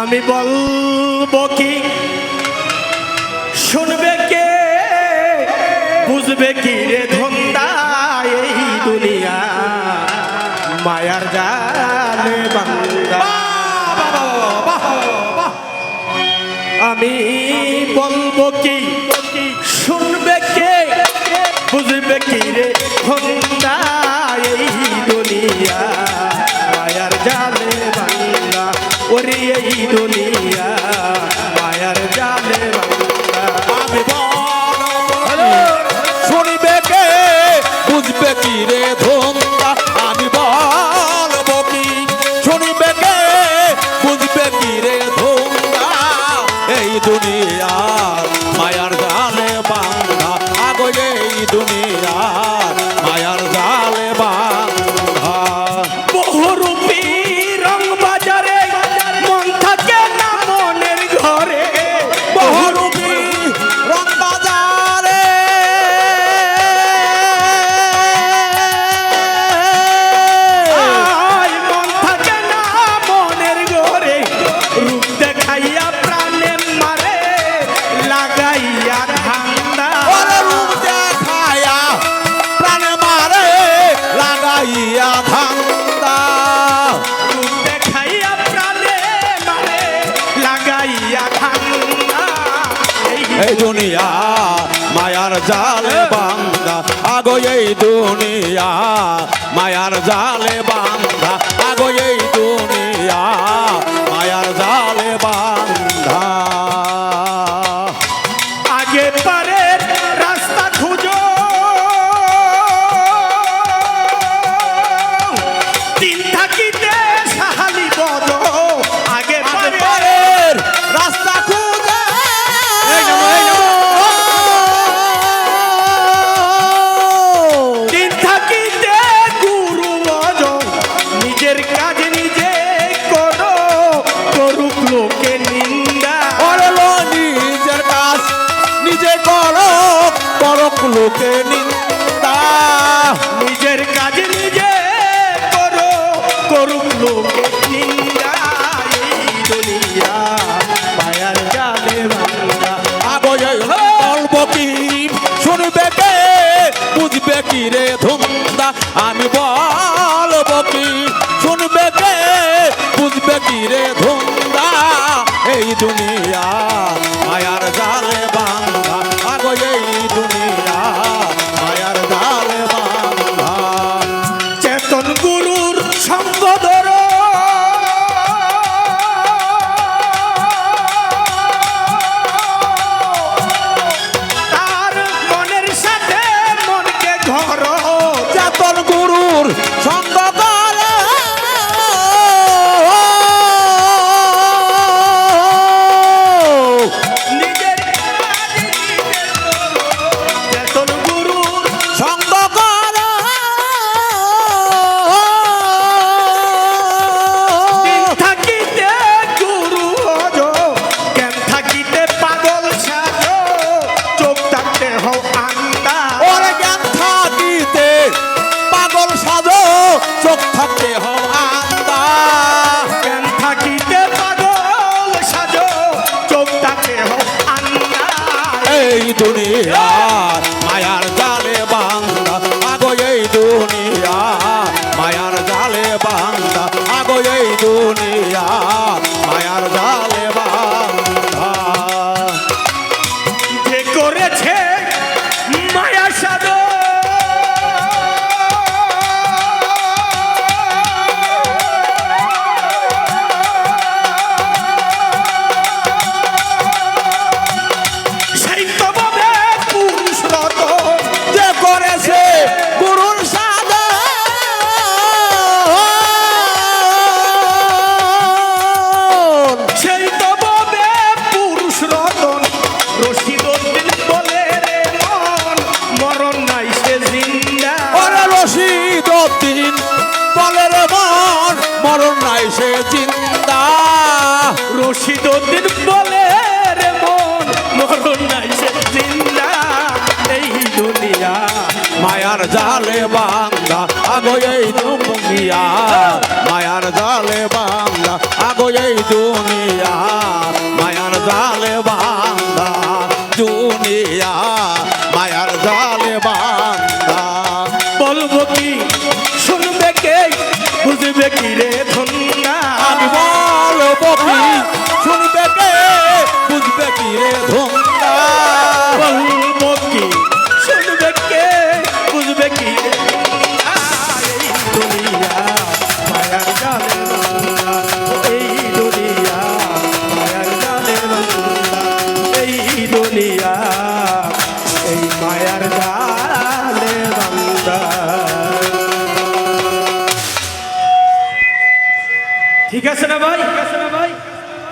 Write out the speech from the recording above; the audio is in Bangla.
আমি বলব কি? শুনবে কে? বুঝবে কি রে ধন্দা এই দুনিয়া? মায়ার জালে বান্দা। আমি বলব কি? শুনবে কে? বুঝবে কি রে ধন্দা এই দুনিয়া, মায়ার জালে আমি শুনবে কে, বুঝবে কি রে ধন্দা আমি বলব কি শুনবে কে, বুঝবে কি রে ধন্দা এই বান্ধা আগো, এই দুনিয়া মায়ার জালে বান্দা আগো এই দুনিয়া, মায়ার জালে বান্দা আগো এই দুনিয়া, মায়ার জালে বান্দা নিজে করো করক লোকে নিন্দা নিজের কাজ নিজে করো, করুক লোকে আমি বলব শুনবে কে? বুঝবে কি রে এই দুনিয়া দুনিয়ার মায়ার জালে বাংলা আগো এই দুনিয়া মায়ার জালে বাংলা আগো এই দুনিয়া মায়ার জালে বাংলা, আগো এই দুনিয়া। মায়ার জালে বাংলা, আগো এই দুনিয়া। মায়ার জালে বাংলা, দুনিয়া। মায়ার জালে ঠিক আছে না ভাই?